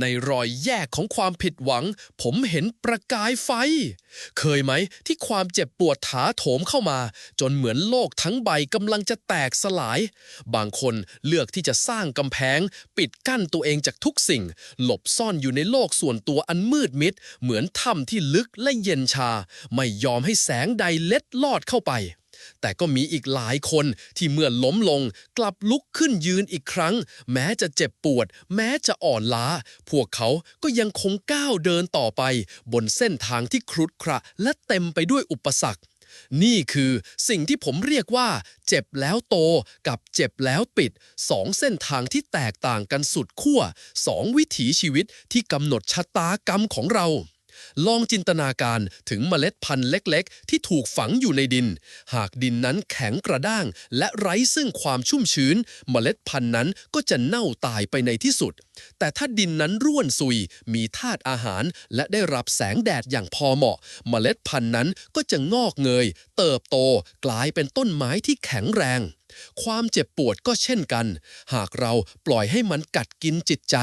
ในรอยแยกของความผิดหวัง ผมเห็นประกายไฟ เคยไหมที่ความเจ็บปวดถาโถมเข้ามา จนเหมือนโลกทั้งใบกำลังจะแตกสลาย บางคนเลือกที่จะสร้างกำแพง ปิดกั้นตัวเองจากทุกสิ่ง หลบซ่อนอยู่ในโลกส่วนตัวอันมืดมิด เหมือนถ้ำที่ลึกและเย็นชา ไม่ยอมให้แสงใดเล็ดลอดเข้าไป แต่ก็มีอีกหลายคนที่เมื่อล้มลงกลับลุกขึ้นยืนอีกครั้ง แม้จะเจ็บปวด แม้จะอ่อนล้า พวกเขาก็ยังคงก้าวเดินต่อไป บนเส้นทางที่ครุขระและเต็มไปด้วยอุปสรรคนี่คือสิ่งที่ผมเรียกว่า เจ็บแล้วโตกับเจ็บแล้วปิดสองเส้นทางที่แตกต่างกันสุดขั้วสองวิถีชีวิตที่กำหนดชะตากรรมของเรา ลองจินตนาการถึงเมล็ดพันธุ์เล็กๆ ที่ถูกฝังอยู่ในดิน หากดินนั้นแข็งกระด้าง และไร้ซึ่งความชุ่มชื้น เมล็ดพันธุ์นั้นก็จะเน่าตายไปในที่สุด แต่ถ้าดินนั้นร่วนซุย มีธาตุอาหาร และได้รับแสงแดดอย่างพอเหมาะ เมล็ดพันธุ์นั้นก็จะงอกเงย เติบโต กลายเป็นต้นไม้ที่แข็งแรง ความเจ็บปวดก็เช่นกัน หากเราปล่อยให้มันกัดกินจิตใจ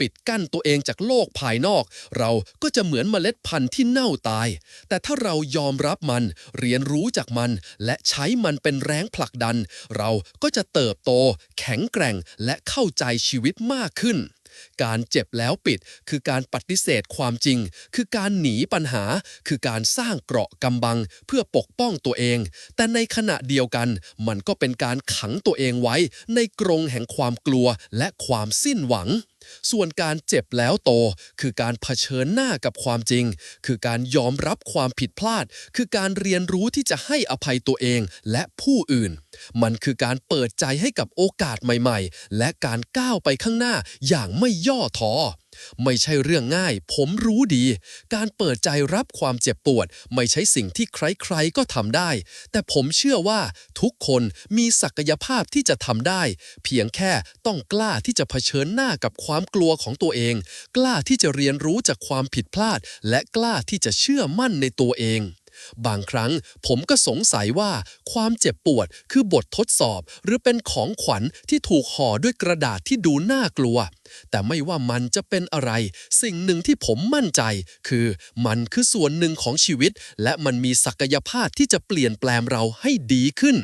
ปิดกั้นตัวเองจากโลกภายนอก เราก็จะเหมือนเมล็ดพันธุ์ที่เน่าตาย แต่ถ้าเรายอมรับมัน เรียนรู้จากมัน และใช้มันเป็นแรงผลักดัน เราก็จะเติบโต แข็งแกร่งและเข้าใจชีวิตมากขึ้น การเจ็บแล้วปิด คือการปฏิเสธความจริง คือการหนีปัญหา คือการสร้างเกราะกำบัง เพื่อปกป้องตัวเอง แต่ในขณะเดียวกัน มันก็เป็นการขังตัวเองไว้ ในกรงแห่งความกลัวและความสิ้นหวัง ส่วนการเจ็บแล้วโต คือการเผชิญหน้ากับความจริง คือการยอมรับความผิดพลาด คือการเรียนรู้ที่จะให้อภัยตัวเองและผู้อื่น มันคือการเปิดใจให้กับโอกาสใหม่ ๆ และการก้าวไปข้างหน้าอย่างไม่ย่อท้อ ไม่ใช่เรื่องง่าย ผมรู้ดี การเปิดใจรับความเจ็บปวด ไม่ใช่สิ่งที่ใครๆก็ทำได้ แต่ผมเชื่อว่าทุกคนมีศักยภาพที่จะทำได้ เพียงแค่ต้องกล้าที่จะเผชิญหน้ากับความกลัวของตัวเอง กล้าที่จะเรียนรู้จากความผิดพลาด และกล้าที่จะเชื่อมั่นในตัวเอง บางครั้งผมก็สงสัยว่าความเจ็บปวดคือบททดสอบ หรือเป็นของขวัญที่ถูกห่อด้วยกระดาษที่ดูน่ากลัว แต่ไม่ว่ามันจะเป็นอะไร สิ่งหนึ่งที่ผมมั่นใจ คือมันคือส่วนหนึ่งของชีวิต และมันมีศักยภาพที่จะเปลี่ยนแปลงเราให้ดีขึ้น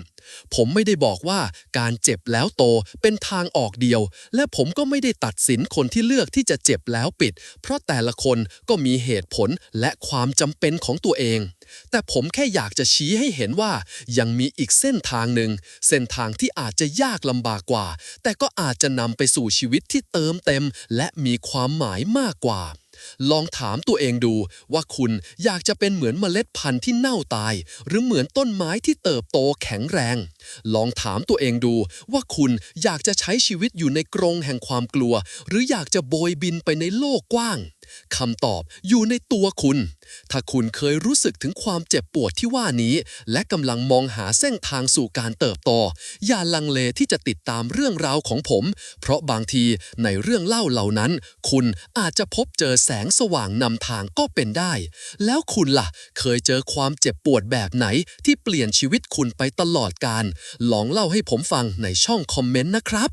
ผมไม่ได้บอกว่าการเจ็บแล้วโตเป็นทางออกเดียว และผมก็ไม่ได้ตัดสินคนที่เลือกที่จะเจ็บแล้วปิด เพราะแต่ละคนก็มีเหตุผลและความจำเป็นของตัวเอง แต่ผมแค่อยากจะชี้ให้เห็นว่า ยังมีอีกเส้นทางหนึ่ง เส้นทางที่อาจจะยากลำบากกว่า แต่ก็อาจจะนำไปสู่ชีวิตที่เติมเต็ม และมีความหมายมากกว่า ลองถามตัวเองดูว่าคุณอยากจะเป็นเหมือนเมล็ดพันธุ์ที่เน่าตาย หรือเหมือนต้นไม้ที่เติบโตแข็งแรง ลองถามตัวเองดูว่าคุณอยากจะใช้ชีวิตอยู่ในกรงแห่งความกลัว หรืออยากจะโบยบินไปในโลกกว้างคำตอบอยู่ในตัวคุณ ถ้าคุณเคยรู้สึกถึงความเจ็บปวดที่ว่านี้ และกำลังมองหาเส้นทางสู่การเติบโต อย่าลังเลที่จะติดตามเรื่องราวของผม เพราะบางทีในเรื่องเล่าเหล่านั้น คุณอาจจะพบเจอสงสว่างนำทางก็เป็นได้ แล้วคุณล่ะ เคยเจอความเจ็บปวดแบบไหนที่เปลี่ยนชีวิตคุณไปตลอดการ ลองเล่าให้ผมฟังในช่องคอมเมนต์นะครับ